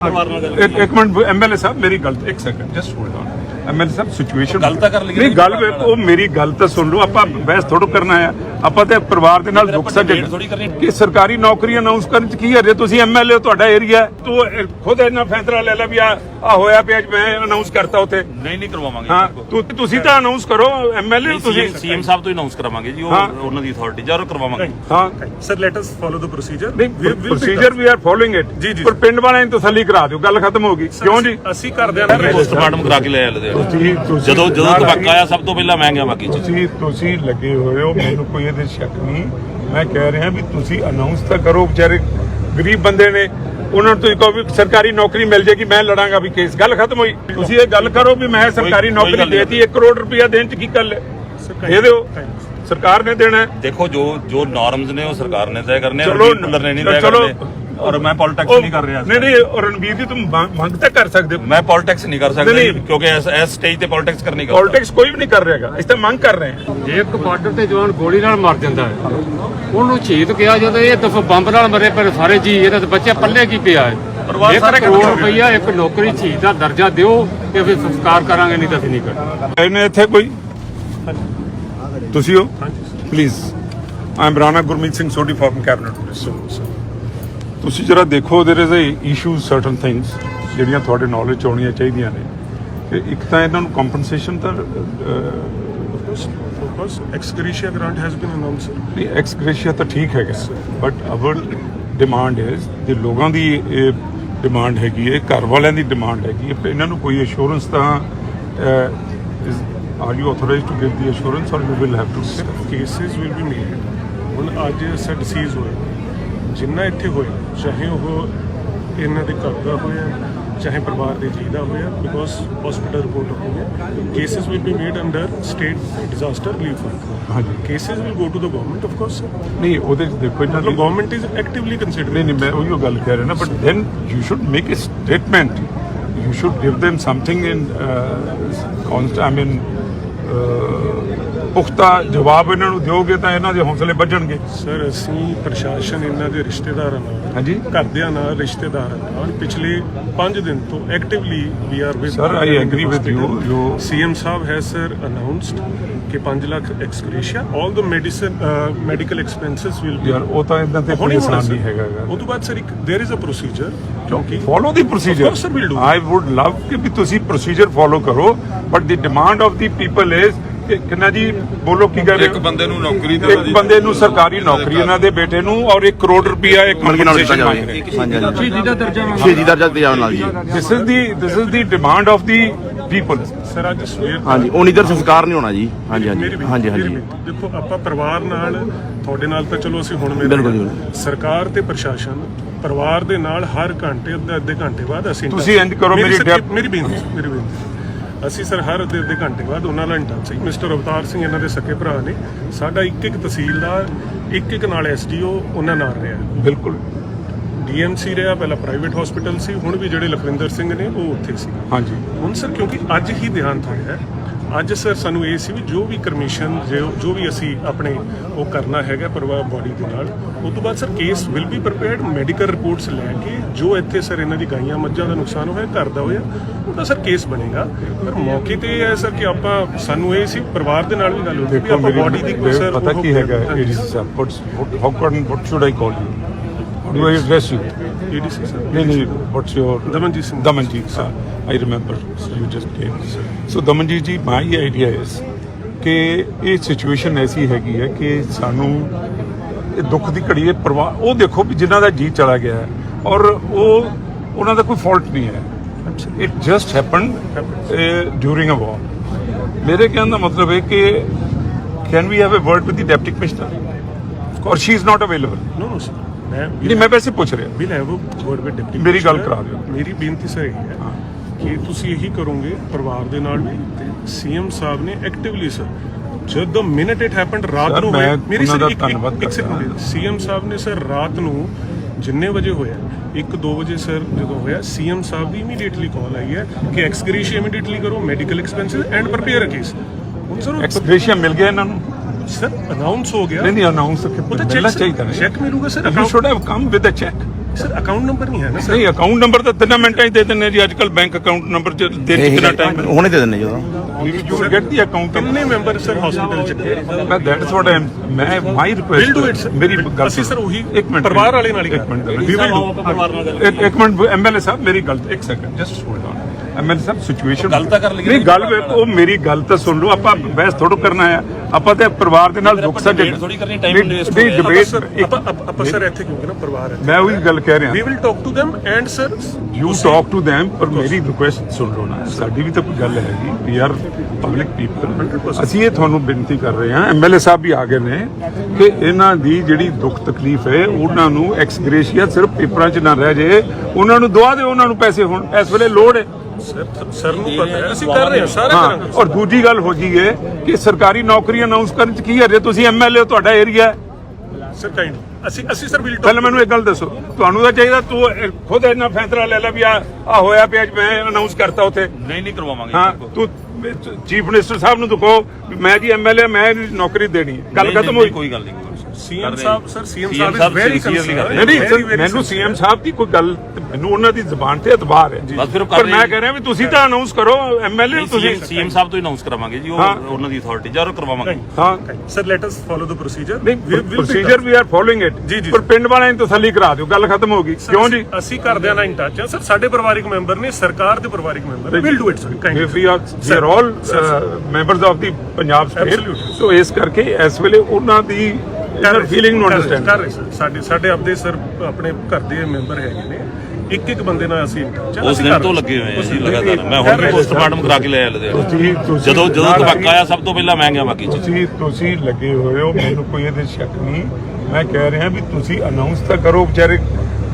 ਇੱਕ ਇੱਕ minute MLA ਸਾਹਿਬ ਮੇਰੀ ਗੱਲ ਇੱਕ second just hold on MLA sahib situation ਗੱਲ ਤਾਂ ਕਰ ਲਈਏ। ਨਹੀਂ ਗੱਲ ਵੇ- ਉਹ ਮੇਰੀ ਗੱਲ ਤਾਂ ਸੁਣ ਲਓ ਆਪਾਂ ਬਹਿਸ ਥੋੜੋ ਕਰਨਾ ਆ ਆਪਾਂ ਤੇ ਪਰਿਵਾਰ ਦੇ ਨਾਲ ਦੁੱਖ ਆਪਾਂ ਸਾਂਝੇ debate ਥੋੜ੍ਹੀ ਕਰਨੀ। ਕਿ ਸਰਕਾਰੀ ਨੌਕਰੀ ਅਨਾਉਂਸ ਕਰਨ ਚ ਕੀ ਹੈ ਜੇ ਤੁਸੀਂ ਐਮਐਲਏ ਤੁਹਾਡਾ ਏਰੀਆ ਤੂੰ ਖੁਦ ਇਹਨਾਂ ਫੈਸਲਾ ਲੈ ਲੈ ਵੀ ਆ ਆ ਹੋਇਆ ਪਿਆ ਅੱਜ ਮੈਂ ਅਨਾਉਂਸ ਕਰਤਾ ਉਥੇ। ਨਹੀਂ ਨਹੀਂ ਕਰਵਾਵਾਂਗੇ ਹਾਂ ਤੂੰ ਤੁਸੀਂ ਤਾਂ ਅਨਾਉਂਸ ਕਰੋ ਐਮਐਲਏ ਤੁਸੀਂ। ਸੀਐਮ ਸਾਹਿਬ ਤੋਂ ਹੀ ਅਨਾਉਂਸ ਕਰਾਵਾਂਗੇ ਜੀ ਉਹ ਹਾਂ। ਉਹਨਾਂ ਦੀ ਅਥਾਰਟੀ ਜਰੂਰ ਕਰਵਾਵਾਂਗੇ। ਹਾਂ। Sir, let us follow the procedure. ਨਹੀਂ We- we'll pick procedure up. We are following it ਜੀ, ਜੀ, ਪਰ ਪਿੰਡ ਵਾਲਿਆਂ ਨੂੰ ਤਸੱਲੀ ਕਰਾ ਦਿਓ ਗੱਲ ਖਤਮ ਹੋ ਗਈ। ਕਿਉਂ ਜੀ? ਅਸੀਂ ਕਰਦੇ ਹਾਂ ਪੋਸਟਮਾਰਟਮ ਕਰਾ ਕੇ ਲੈ ਆਲੇ ਤੁਸੀਂ ਤੁਸੀਂ ਜਦੋਂ ਜਦੋਂ ਨਾਲ ਆਇਆ ਸਭ ਤੋਂ ਪਹਿਲਾਂ ਮੈਂ ਗਿਆ ਬਾਕੀ ਚ। ਤੁਸੀਂ ਤੁਸੀਂ ਲੱਗੇ ਹੋਏ ਹੋ ਮੈਨੂੰ ਕੋਈ ਇਹਦੇ ਸ਼ੱਕ ਨਹੀਂ। ਮੈਂ ਕਹਿ ਰਿਹਾ ਵੀ ਤੁਸੀਂ ਅਨਾਉਂਸ ਤਾਂ ਕਰੋ ਵਿਚਾਰੇ ਗਰੀਬ ਬੰਦੇ ਨੇ। ਉਹਨਾਂ ਨੂੰ ਤੁਸੀਂ ਕਹੋ ਵੀ ਸਰਕਾਰੀ ਨੌਕਰੀ ਮਿਲ ਜੇਗੀ ਮੈਂ ਲੜਾਂਗਾ ਵੀ ਕੇਸ। ਗੱਲ ਖਤਮ ਹੋਈ। ਤੁਸੀਂ ਇਹ ਗੱਲ ਕਰੋ ਵੀ ਮੈਂ ਸਰਕਾਰੀ ਨੌਕਰੀ। ਦੇਤੀ 1 ਕਰੋੜ ਰੁਪਇਆ ਦੇਣ ਚ ਕੀ ਗੱਲ ਹੈ? ਦੇ ਦਿਓ। ਸਰਕਾਰ ਨੇ ਦੇਣਾ। ਦੇਖੋ ਜੋ ਜੋ ਨਾਰਮਸ ਨੇ ਉਹ ਸਰਕਾਰ ਨੇ ਤੈਅ ਕਰਨੇ ਆ ਭੁੱਲਰ ਨੇ ਨਹੀਂ ਤੈਅ। ਕਰਨੇ। ਔਰ ਮੈਂ ਪੋਲਿਟਿਕਸ ਨਹੀਂ ਕਰ ਰਿਹਾ ਨਹੀਂ ਨਹੀਂ ਰਣਵੀਰ ਜੀ ਤੁਮ ਮੰਗ ਤਾਂ ਕਰ ਸਕਦੇ ਹੋ। ਮੈਂ ਪੋਲਿਟਿਕਸ ਨਹੀਂ ਕਰ ਸਕਦਾ ਕਿਉਂਕਿ ਇਸ ਇਸ ਸਟੇਜ ਤੇ ਪੋਲਿਟਿਕਸ ਕਰਨੀ ਕਰ ਪੋਲਿਟਿਕਸ ਕੋਈ ਵੀ ਨਹੀਂ ਕਰ ਰਿਹਾਗਾ ਅਸੀਂ ਤਾਂ ਮੰਗ ਕਰ ਰਹੇ ਹਾਂ। ਜੇ ਇੱਕ ਬਾਰਡਰ ਤੇ ਜਵਾਨ ਗੋਲੀ ਨਾਲ ਮਰ ਜਾਂਦਾ ਹੈ ਉਹਨੂੰ ਸ਼ਹੀਦ ਕਿਹਾ ਜਾਂਦਾ ਇਹ ਦਫਾ ਬੰਬ ਨਾਲ ਮਰੇ ਪਰ ਸਾਰੇ ਜੀ ਇਹਦਾ ਤਾਂ ਬੱਚੇ ਪੱਲੇ ਕੀ ਪਿਆ ਹੈ ਪਰਿਵਾਰ ਇੱਕ ਸਾਰੇ ਕਰੋੜ ਇਕੱਠੇ ਹੋ ਗਏ। ਰੁਪਈਆ ਇੱਕ ਨੌਕਰੀ ਸ਼ਹੀਦ ਦਾ ਦਰਜਾ ਦਿਓ ਤੇ ਫਿਰ ਸੰਸਕਾਰ ਕਰਾਂਗੇ ਨਹੀਂ ਤਾਂ ਅਸੀਂ ਨਹੀਂ ਕਰਾਂਗੇ ਇਹਨੇ ਇੱਥੇ ਕੋਈ ਤੁਸੀਂ ਹੋ please I am Rana Gurmeet Singh Sodhi former cabinet minister ਤੁਸੀਂ ਜਰਾ ਦੇਖੋ there is a issue certain things ਜਿਹੜੀਆਂ ਤੁਹਾਡੇ ਨੌਲੇਜ ਚ ਆਉਣੀਆਂ ਚਾਹੀਦੀਆਂ ਨੇ ਕਿ ਇੱਕ ਤਾਂ ਇਹਨਾਂ ਨੂੰ ਕੰਪਨਸੇਸ਼ਨ ਤਾਂ Of course, ex gratia grant has been announced. sir. Ex gratia ਤਾਂ ਠੀਕ ਹੈਗਾ ਬਟ ਅਵਰ ਡਿਮਾਂਡ ਇਜ਼ ਜੇ ਲੋਕਾਂ ਦੀ ਇਹ ਡਿਮਾਂਡ ਹੈਗੀ ਹੈ ਘਰ ਵਾਲਿਆਂ ਦੀ ਡਿਮਾਂਡ ਹੈਗੀ ਹੈ ਇਹਨਾਂ ਨੂੰ ਕੋਈ ਅਸ਼ੋਰੈਂਸ ਤਾਂ are you authorised to give the assurance or you will have to Cases will be made. ਹੁਣ ਅੱਜ ਸਰ ਡਿਸੀਜ਼ ਹੋਏ ਜਿੰਨਾ ਇੱਥੇ ਹੋਇਆ ਚਾਹੇ ਉਹ ਇਹਨਾਂ ਦੇ ਘਰ ਦਾ ਹੋਇਆ ਚਾਹੇ ਪਰਿਵਾਰ ਦੇ ਜੀ ਦਾ ਹੋਇਆ ਬਿਕੋਜ਼ ਹਸਪੀਟਲ ਰਿਪੋਰਟ ਹੋ ਗਿਆ cases will be made under state disaster relief fund ਹਾਂਜੀ will go to the government of course sir. ਨਹੀਂ ਉਹਦੇ 'ਚ ਦੇਖੋ ਇਹਨਾਂ ਦੀ government is actively considering ਨਹੀਂ ਨਹੀਂ ਮੈਂ ਉਹੀਓ ਗੱਲ ਕਹਿ ਰਿਹਾ ਨਾ but then you should make a statement you should give them something in ਕਨਸਟ I mean ਪੁਖਤਾ ਜਵਾਬ ਇਹਨਾਂ ਨੂੰ ਦਿਓਗੇ ਤਾਂ ਇਹਨਾਂ ਦੇ ਹੌਸਲੇ ਵੱਜਣਗੇ ਸਰ ਅਸੀਂ ਪ੍ਰਸ਼ਾਸਨ ਇਹਨਾਂ ਦੇ ਰਿਸ਼ਤੇਦਾਰਾਂ ਨਾਲ ਹਾਂਜੀ ਘਰਦਿਆਂ ਨਾਲ ਰਿਸ਼ਤੇਦਾਰਾਂ ਨਾਲ ਪਿਛਲੇ 5 ਦਿਨ ਤੋਂ actively we are with Sir, I agree with you. You- CM ਸਾਹਿਬ ਹੈ ਸਰ ਅਨਾਉਂਸਡ ਕਿ 5 lakh ex gratia 올 the medicine medical expenses will be ਯਾਰ ਉਹ ਤਾਂ ਇਦਾਂ ਤੇ ਕੋਈ ਆਸਾਨ ਨਹੀਂ ਹੈਗਾ ਉਹ ਤੋਂ ਬਾਅਦ ਸਰ ਇੱਕ देयर इज ਅ ਪ੍ਰੋਸੀਜਰ ਕਿਉਂਕਿ follow the procedure Of course, sir, we'll do. I would love ਕਿ ਵੀ ਤੁਸੀਂ ਪ੍ਰੋਸੀਜਰ ਫੋਲੋ ਕਰੋ but the demand of the people is ਕਿੰਨਾ ਜੀ ਬੋਲੋ ਕੀ ਕਰ ਰਹੇ ਇੱਕ ਬੰਦੇ ਨੂੰ ਨੌਕਰੀ ਹੋ? ਇੱਕ ਬੰਦੇ ਨੂੰ ਸਰਕਾਰੀ ਨੌਕਰੀ ਇਹਨਾਂ ਦੇ ਬੇਟੇ ਨੂੰ ਔਰ 1 ਕਰੋੜ ਰੁਪਇਆ ਇੱਕ ਮਲਕੀ ਨਾਲ ਦਿੱਤਾ ਜਾਵੇ। ਸ਼ਹੀਦੀ ਦਾ ਦਰਜਾ ਸ਼ਹੀਦੀ ਦਰਜਾ ਜਾਵੇ ਨਾਲ ਜੀ। This is the this is the demand of the people sir ਅੱਜ ਸਵੇਰ ਹਾਂਜੀ ਉਹ ਨਿਦਰ ਸੰਸਕਾਰ ਨਹੀਂ ਹੋਣਾ ਜੀ। ਹਾਂਜੀ ਹਾਂਜੀ। ਮੇਰੀ ਹਾਂਜੀ ਮੇਰੀ ਹਾਂਜੀ। ਦੇਖੋ ਆਪਾਂ ਪਰਿਵਾਰ ਨਾਲ ਤੁਹਾਡੇ ਨਾਲ ਤਾਂ ਚਲੋ ਅਸੀਂ ਹੁਣ। ਬਿਲਕੁਲ। ਸਰਕਾਰ ਤੇ ਪ੍ਰਸ਼ਾਸਨ ਪਰਿਵਾਰ ਦੇ ਨਾਲ ਹਰ ਘੰਟੇ ਅੱਧੇ ਅੱਧੇ ਘੰਟੇ ਬਾਅਦ ਅਸੀਂ ਤੁਸੀਂ ਇੰਝ ਕਰੋ, ਮੇਰੀ ਮੇਰੀ ਬੇਨਤੀ ਮੇਰੀ ਬੇਨਤੀ। ਅਸੀਂ ਸਰ ਹਰ ਅੱਧੇ ਅੱਧੇ ਘੰਟੇ ਬਾਅਦ ਉਹਨਾਂ ਨਾਲ ਇੰਟਾਚ ਸੀ। ਮਿਸਟਰ ਅਵਤਾਰ ਸਿੰਘ ਇਹਨਾਂ ਦੇ ਸਕੇ ਭਰਾ ਨੇ। ਸਾਡਾ ਇੱਕ ਇੱਕ ਤਹਿਸੀਲਦਾਰ ਇੱਕ ਇੱਕ ਨਾਲ ਐਸਡੀਓ ਉਹਨਾਂ ਨਾਲ ਰਿਹਾ। ਬਿਲਕੁਲ। ਡੀਐਮਸੀ ਰਿਹਾ ਪਹਿਲਾਂ ਪ੍ਰਾਈਵੇਟ ਹਸਪੀਟਲ ਸੀ ਹੁਣ ਵੀ ਜਿਹੜੇ ਲਖਵਿੰਦਰ ਸਿੰਘ ਨੇ ਉਹ ਉੱਥੇ ਸੀ। ਹਾਂਜੀ। ਹੁਣ ਸਰ ਕਿਉਂਕਿ ਅੱਜ ਹੀ ਦੇਹਾਂਤ ਹੋਇਆ ਹੈ ਅੱਜ ਸਰ ਸਾਨੂੰ ਇਹ ਸੀ ਵੀ ਜੋ ਵੀ ਕਰਮਿਸ਼ਨ ਜੋ ਵੀ ਅਸੀਂ ਆਪਣੇ ਉਹ ਕਰਨਾ ਹੈਗਾ ਪਰਿਵਾਰ ਬੋਡੀ ਦੇ ਨਾਲ ਉਸ ਤੋਂ ਬਾਅਦ sir case will be prepared medical reports ਲੈ ਕੇ ਜੋ ਇੱਥੇ ਸਰ ਇਹਨਾਂ ਦੀ ਗਾਈਆਂ ਮੱਝਾਂ ਦਾ ਨੁਕਸਾਨ ਹੋਇਆ ਘਰ ਦਾ ਹੋਇਆ ਉਹਦਾ ਸਰ ਕੇਸ ਬਣੇਗਾ। ਪਰ ਮੌਕੇ ਤੇ ਇਹ ਹੈ ਸਰ ਕਿ ਆਪਾਂ ਸਾਨੂੰ ਇਹ ਸੀ ਪਰਿਵਾਰ ਦੇ ਨਾਲ ਵੀ ਗੱਲ ਹੋਈ ਵੀ ਆਪਾਂ ਬੋਡੀ ਦੀ ਕੋਈ ਸਰ ਪਤਾ ਕੀ ਹੈਗਾ it is can what should I call you do I address you ADC ਨਹੀਂ what's your Damanjit Singh. Damanjit sir I remember you just came so Damanjit ji my idea ਇਸ ਕਿ ਇਹ situation ਐਸੀ ਹੈਗੀ ਹੈ ਕਿ ਸਾਨੂੰ ਇਹ ਦੁੱਖ ਦੀ ਘੜੀ ਹੈ ਪਰਵਾਹ ਉਹ ਦੇਖੋ ਵੀ ਜਿਨ੍ਹਾਂ ਦਾ ਜੀ ਚਲਾ ਗਿਆ ਹੈ ਔਰ ਉਹ ਉਹਨਾਂ ਦਾ ਕੋਈ ਫਾਲਟ ਨਹੀਂ ਹੈ it just happened during a war ਮੇਰੇ ਕਹਿਣ ਦਾ ਮਤਲਬ ਹੈ ਕਿ can we have a word with the deputy commissioner or she is not available no no sir ਮੈਂ ਨਹੀਂ ਮੈਂ ਵੈਸੇ ਪੁੱਛ ਰਿਹਾ। Will have word with deputy ਮੇਰੀ ਗੱਲ ਕਰਾ ਦਿਓ। ਮੇਰੀ ਬੇਨਤੀ ਸਰ ਇਹ ਹੈ ਕਿ ਤੁਸੀਂ ਇਹੀ ਕਰੋਗੇ ਪਰਿਵਾਰ ਦੇ ਨਾਲ ਵੀ ਤੇ ਸੀਐਮ ਸਾਹਿਬ ਨੇ ਐਕਟਿਵਲੀ ਸਰ ਜਦ ਦ ਮਿਨਟ ਇਟ ਹੈਪਨਡ ਰਾਤ ਨੂੰ ਹੋਇਆ ਮੇਰੀ ਸਰ ਇੱਕ ਸੈਕਿੰਡ ਸੀਐਮ ਸਾਹਿਬ ਨੇ ਸਰ ਰਾਤ ਨੂੰ ਜਿੰਨੇ ਵਜੇ ਹੋਇਆ 1-2 ਵਜੇ ਸਰ ਜਦੋਂ ਹੋਇਆ ਸੀਐਮ ਸਾਹਿਬ ਦੀ ਇਮੀਡੀਏਟਲੀ ਕਾਲ ਆਈ ਹੈ ਕਿ ਐਕਸਗ੍ਰੇਸ਼ੀ ਇਮੀਡੀਏਟਲੀ ਕਰੋ medical expenses and prepare a case ਹੁਣ ਸਰ ਐਕਸਪ੍ਰੈਸ਼ਨ ਮਿਲ ਗਿਆ ਇਹਨਾਂ ਨੂੰ? ਸਰ ਅਨਾਉਂਸ ਹੋ ਗਿਆ ਨਹੀਂ ਨਹੀਂ ਅਨਾਉਂਸ ਮਿਲਣਾ ਚਾਹੀਦਾ ਨਾ check ਮਿਲੂਗਾ, you account- should have come with a cheque sir account number ਨਹੀਂ ਹੈ ਨਾ ਸਰ ਨਹੀਂ ਅਕਾਊਂਟ ਨੰਬਰ ਤਾਂ ਤਿੰਨ ਮਿੰਟਾਂ ਹੀ ਦੇ ਦਿੰਦੇ ਜੀ ਅੱਜ ਕੱਲ ਬੈਂਕ ਅਕਾਊਂਟ ਨੰਬਰ ਚ ਦੇ ਚ ਕਿੰਨਾ ਟਾਈਮ ਹੁਣੇ ਦੇ ਦਿੰਦੇ ਜੀ ਉਹਦਾ you will get the account ਕਿੰਨੇ ਮੈਂਬਰ ਸਰ ਹਸਪੀਟਲ ਚ ਗਏ ਮੈਂ ਦੈਟਸ ਵਾਟ ਆਮ ਮੈਂ my We'll do it, request sir. ਮੇਰੀ ਗੱਲ ਅਸੀਂ sir ਉਹੀ ਇੱਕ ਮਿੰਟ ਪਰਿਵਾਰ ਵਾਲੇ ਨਾਲ ਹੀ ਇੱਕ ਕਰ ਮਿੰਟ ਇੱਕ ਇੱਕ ਮਿੰਟ ਐਮਐਲਏ ਸਾਹਿਬ ਮੇਰੀ ਗੱਲ ਇੱਕ second just hold on MLA sahib situation ਗੱਲ ਤਾਂ ਕਰ ਲਈਏ ਨਹੀਂ ਗੱਲ ਉਹ ਮੇਰੀ ਗੱਲ ਤਾਂ ਸੁਣ ਲਓ ਆਪਾਂ ਬਹਿਸ ਥੋੜੋ ਕਰਨਾ ਆ। ਆਪਾਂ ਤੇ ਪਰਿਵਾਰ ਦੇ ਨਾਲ ਦੁੱਖ ਸਾਂਝੇ ਥੋੜ੍ਹੀ ਕਰਨੀ, waste ਹੋ ਨਹੀਂ। ਡਿਬੇਟ ਸਰ ਆਪਾਂ ਆਪਾਂ- ਆਪਾਂ ਸਰ ਇੱਥੇ ਕਿਉਂਕਿ ਨਾ ਪਰਿਵਾਰ ਹੈ ਮੈਂ ਉਹੀ ਗੱਲ ਕਹਿ ਰਿਹਾ। We will talk to them and sir you talk to them ਪਰ ਮੇਰੀ ਰਿਕੁਐਸਟ ਸੁਣ ਲਓ ਨਾ। ਸਾਡੀ ਵੀ ਤਾਂ ਕੋਈ ਗੱਲ ਹੈਗੀ। ਵੀ ਆਰ ਪਬਲਿਕ ਪੀਪਲ ਅਸੀਂ ਇਹ ਤੁਹਾਨੂੰ ਬੇਨਤੀ ਕਰ ਰਹੇ ਹਾਂ ਐਮਐਲਏ ਸਾਹਿਬ ਵੀ ਆ ਗਏ ਨੇ ਕਿ ਇਹਨਾਂ ਦੀ ਜਿਹੜੀ ਦੁੱਖ ਤਕਲੀਫ ਹੈ ਉਹਨਾਂ ਨੂੰ ਐਕਸਗ੍ਰੇਸ਼ੀਆ ਸਿਰਫ ਪੇਪਰਾਂ 'ਚ ਨਾ ਰਹਿ ਜੇ ਉਹਨਾਂ ਨੂੰ ਦਵਾ ਦਿਓ ਉਹਨਾਂ ਨੂੰ ਪੈਸੇ ਹੁਣ। ਇਸ ਵੇਲੇ ਲੋੜ ਹੈ। ਸਰ ਨੂੰ ਪਤਾ ਹੈ। ਅਸੀਂ ਕਰ ਰਹੇ ਹਾਂ ਸਾਰੇ ਹਾਂ। ਕਰਾਂਗੇ। ਔਰ ਦੂਜੀ ਗੱਲ ਹੋ ਗਈ ਹੈ ਕਿ ਸਰਕਾਰੀ ਨੌਕਰੀ ਅਨਾਉਂਸ ਕਰਨ 'ਚ ਕੀ ਹੈ? ਜੇ ਤੁਸੀਂ ਐਮਐਲਏ ਤੁਹਾਡਾ ਏਰੀਆ ਹੈ। ਸਰ ਕਾਈਂਡ ਅਸੀਂ ਅਸੀਂ ਸਰ ਵਿਲ ਪਹਿਲਾਂ ਮੈਨੂੰ ਇੱਕ ਗੱਲ ਦੱਸੋ। ਤੁਹਾਨੂੰ ਤਾਂ ਚਾਹੀਦਾ ਤੂੰ ਖੁਦ ਇੰਨਾ ਫੈਸਲਾ ਲੈ ਲੈ ਵੀ ਆ ਆ ਹੋਇਆ ਪਿਆ ਅੱਜ ਮੈਂ ਅਨਾਉਂਸ ਕਰਤਾ ਉੱਥੇ। ਨਹੀਂ ਨਹੀਂ ਕਰਵਾਵਾਂਗੇ ਹਾਂ ਤੂੰ ਚੀਫ ਮਿਨਿਸਟਰ ਸਾਹਿਬ ਨੂੰ ਦਿਖਾਓ ਵੀ ਮੈਂ ਜੀ ਐਮਐਲਏ ਮੈਂ ਨੌਕਰੀ ਦੇਣੀ ਹੈ। ਗੱਲ ਖਤਮ ਹੋਈ। ਕੋਈ ਗੱਲ ਨਹੀਂ CM sahib sir CM sahib very ਰਹੇ ਨਹੀਂ ਨਹੀਂ ਸਰ, ਮੈਨੂੰ ਸੀਐਮ ਸਾਹਿਬ ਦੀ ਕੋਈ ਗੱਲ ਮੈਨੂੰ ਉਹਨਾਂ ਦੀ ਜ਼ੁਬਾਨ ਤੇ ਇਤਬਾਰ ਹੈ। ਬਸ ਫਿਰ ਉਹ ਕਰ ਪਰ ਰਹੇ ਮੈਂ ਨੇ। ਕਹਿ ਰਿਹਾ ਵੀ ਤੁਸੀਂ ਤਾਂ ਅਨਾਉਂਸ ਕਰੋ ਐਮਐਲਏ ਤੁਸੀਂ। ਸੀਐਮ ਸਾਹਿਬ ਤੋਂ ਅਨਾਉਂਸ ਕਰਾਵਾਂਗੇ ਜੀ ਉਹ ਹਾਂ। ਉਹਨਾਂ ਦੀ ਅਥਾਰਟੀ ਜਰੂਰ ਕਰਵਾਵਾਂਗੇ। ਹਾਂ। Sir let us follow the procedure ਨਹੀਂ procedure we are following it ਜੀ, ਜੀ, ਪਰ ਪਿੰਡ ਵਾਲਿਆਂ ਨੂੰ ਤਸੱਲੀ ਕਰਾ ਦਿਓ ਗੱਲ ਖਤਮ ਹੋ ਗਈ। ਕਿਉਂ ਜੀ? ਅਸੀਂ ਕਰਦਿਆਂ ਨਾਲ ਇਨ ਟੱਚ ਹਾਂ। ਸਰ ਸਾਡੇ ਪਰਿਵਾਰਿਕ ਮੈਂਬਰ ਨੇ ਸਰਕਾਰ ਦੇ ਪਰਿਵਾਰਿਕ member will do it sir kind we are we are all members of the Punjab state Absolutely. So ਇਸ ਕਰਕੇ ਇਸ ਵੇਲੇ ਉਹਨਾਂ ਦੀ ਇਨਰ ਫੀਲਿੰਗ ਨੂੰ ਕਰ ਅੰਡਰਸਟੈਂਡ ਰਹੇ ਸਰ ਸਾਡੇ ਸਾਡੇ ਆਪਦੇ ਸਰ ਆਪਣੇ ਘਰ ਦੇ ਮੈਂਬਰ ਹੈਗੇ ਨੇ। ਇੱਕ ਇੱਕ ਬੰਦੇ ਨਾਲ ਅਸੀਂ ਉਸ ਅਸੀਂ ਦਿਨ ਕਰ ਤੋਂ ਲੱਗੇ ਹੋਏ ਆ ਜੀ ਲਗਾਤਾਰ। ਮੈਂ ਕਰ ਹੁਣ ਵੀ ਪੋਸਟਮਾਰਟਮ ਕਰਾ ਕੇ ਲੈ ਆਇਆ ਲੁਧਿਆਣੇ ਜਦੋਂ ਜਦੋਂ ਧਮਾਕਾ ਆਇਆ ਸਭ ਤੋਂ ਪਹਿਲਾਂ ਮੈਂ ਗਿਆ ਬਾਕੀ ਚ ਤੁਸੀਂ ਤੁਸੀਂ ਲੱਗੇ ਹੋਏ ਹੋ ਮੈਨੂੰ ਕੋਈ ਇਹਦੇ ਸ਼ੱਕ ਨਹੀਂ। ਮੈਂ ਕਹਿ ਰਿਹਾ ਵੀ ਤੁਸੀਂ ਅਨਾਉਂਸ ਤਾਂ ਕਰੋ ਵਿਚਾਰੇ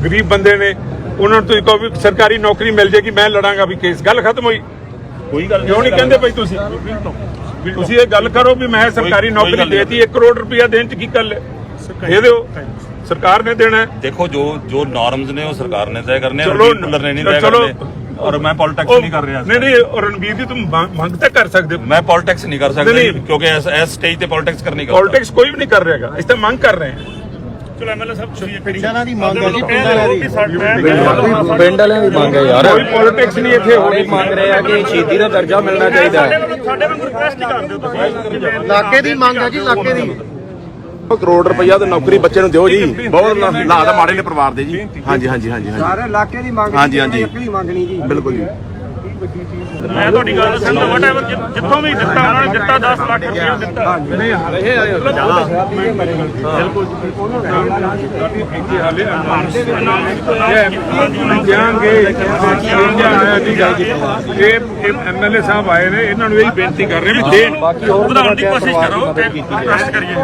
ਗਰੀਬ ਬੰਦੇ ਨੇ। ਉਹਨਾਂ ਨੂੰ ਤੁਸੀਂ ਕਹੋ ਵੀ ਸਰਕਾਰੀ ਨੌਕਰੀ ਮਿਲ ਜੇਗੀ ਮੈਂ ਲੜਾਂਗਾ ਵੀ ਕੇਸ ਗੱਲ ਖਤਮ ਹੋਈ। ਕੋਈ ਗੱਲ ਕਿਉਂ ਨਹੀਂ ਕਹਿੰਦੇ ਭਾਈ ਤੁਸੀਂ? ਤੁਸੀਂ ਇਹ ਗੱਲ ਕਰੋ ਵੀ ਮੈਂ ਸਰਕਾਰੀ ਨੌਕਰੀ। ਦੇਤੀ 1 ਕਰੋੜ ਰੁਪਇਆ ਦੇਣ 'ਚ ਕੀ ਗੱਲ ਹੈ? ਦੇ ਦਿਓ। ਸਰਕਾਰ ਨੇ ਦੇਣਾ ਹੈ। ਦੇਖੋ ਜੋ ਜੋ ਨਾਰਮਸ ਨੇ ਉਹ ਸਰਕਾਰ ਨੇ ਤੈਅ ਕਰਨੇ ਰਣਜੀਤ ਭੁੱਲਰ ਨੇ ਨਹੀਂ ਤੈਅ ਚਲੋ। ਕਰਨੇ। ਔਰ ਮੈਂ ਪੋਲਿਟਿਕਸ ਨਹੀਂ ਕਰ ਰਿਹਾ ਨਹੀਂ ਨਹੀਂ ਔਰ ਰਣਬੀਰ ਜੀ ਤੁਮ ਮੰਗ ਤਾਂ ਕਰ ਸਕਦੇ ਹੋ। ਮੈਂ ਪੋਲਿਟਿਕਸ ਨਹੀਂ ਕਰ ਸਕਦਾ ਕਿਉਂਕਿ ਇਸ ਇਸ ਸਟੇਜ ਤੇ ਪੋਲਿਟਿਕਸ ਕਰਨੀ ਗਲਤ ਪੋਲਿਟਿਕਸ ਕੋਈ ਵੀ ਨਹੀਂ ਕਰ ਰਿਹਾਗਾ ਅਸੀਂ ਤਾਂ ਮੰਗ ਕਰ ਰਹੇ ਹਾਂ। ਚਲੋ ਐਮਐਲਏ ਸਾਹਿਬ ਚਲਿਏ ਪਿੰਡਾਂ ਦੀ ਮੰਗ ਹੈ ਜੀ ਪਿੰਡਾਂ ਦੀ ਪਿੰਡਾਂ ਪਿੰਡ ਵਾਲਿਆਂ ਦੀ ਮੰਗ ਹੈ ਯਾਰ। ਕੋਈ ਪੋਲਿਟਿਕਸ ਨਹੀਂ ਇੱਥੇ ਹੋ ਸਾਰੇ ਰਹੀ ਮੰਗ ਰਹੇ ਆ ਕਿ ਸ਼ਹੀਦੀ ਦਾ ਦਰਜਾ ਮਿਲਣਾ ਚਾਹੀਦਾ ਹੈ। ਸਾਡੇ ਵਾਂਗੂ ਰਿਕਵੈਸਟ ਕਰ ਦਿਓ ਤੁਸੀਂ। ਇਲਾਕੇ ਦੀ ਮੰਗ ਹੈ ਜੀ ਇਲਾਕੇ ਦੀ। ਕਰੋੜ ਰੁਪਈਆ ਤੇ ਨੌਕਰੀ ਬੱਚੇ ਨੂੰ ਦਿਓ ਜੀ। ਬਹੁਤ ਹਾਲਾਤ ਮਾੜੇ ਨੇ ਪਰਿਵਾਰ ਦੇ ਜੀ। ਹਾਂਜੀ ਹਾਂਜੀ ਹਾਂਜੀ ਹਾਂਜੀ। ਸਾਰੇ ਇਲਾਕੇ ਦੀ ਮੰਗ ਹਾਂਜੀ, ਹਾਂਜੀ। ਮੰਗ ਨਹੀਂ ਜੀ। ਬਿਲਕੁਲ ਜੀ ਮੈਂ ਤੁਹਾਡੀ ਗੱਲ ਸੁਣਦਾ ਵਟਐਵਰ ਜਿੱਥੋਂ ਵੀ ਦਿੱਤਾ ਉਹਨਾਂ ਨੇ ਦਿੱਤਾ 10 ਲੱਖ ਰੁਪਏ ਦਿੱਤਾ। ਦਿਆਂਗੇ ਇਹ ਐਮਐਲਏ ਸਾਹਿਬ ਆਏ ਨੇ ਇਹਨਾਂ ਨੂੰ ਇਹ ਬੇਨਤੀ ਕਰ ਰਹੇ ਵੀ ਦੇਣ। ਵਧਾਉਣ ਦੀ ਕੋਸ਼ਿਸ਼ ਕਰੋ ਤੇ ਰਿਕਵੈਸਟ ਕਰੀਏ।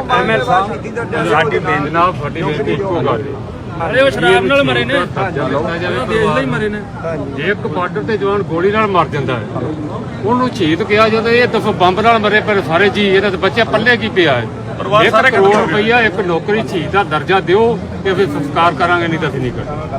ਸਾਡੀ ਬੇਨਤੀ ਨਾਲ ਤੁਹਾਡੀ ਬੇਨਤੀ ਇੱਕੋ ਗੱਲ ਹੈ। ਅਰੇ ਉਹ ਸ਼ਰਾਬ ਨਾਲ ਮਰੇ ਨੇ। ਦੇਸ਼ ਲਈ ਮਰੇ ਨੇ। ਜੇ ਇੱਕ ਬਾਰਡਰ ਤੇ ਜਵਾਨ ਗੋਲੀ ਨਾਲ ਮਰ ਜਾਂਦਾ ਹੈ ਉਹਨੂੰ ਸ਼ਹੀਦ ਕਿਹਾ ਜਾਂਦਾ ਇਹ ਦਫਾ ਬੰਬ ਨਾਲ ਮਰੇ ਪਰ ਸਾਰੇ ਜੀ ਇਹਨਾਂ ਦੇ ਬੱਚੇ ਪੱਲੇ ਕੀ ਪਿਆ ਹੈ? ਪਰਿਵਾਰ ਇੱਕ ਸਾਰੇ ਕਰੋੜ ਇਕੱਠੇ ਹੋ ਗਏ। ਰੁਪਈਆ ਇੱਕ ਨੌਕਰੀ ਸ਼ਹੀਦ ਦਾ ਦਰਜਾ ਦਿਓ ਤੇ ਫਿਰ ਸੰਸਕਾਰ ਕਰਾਂਗੇ ਨਹੀਂ ਤਾਂ ਅਸੀਂ ਨਹੀਂ ਕਰਾਂਗੇ।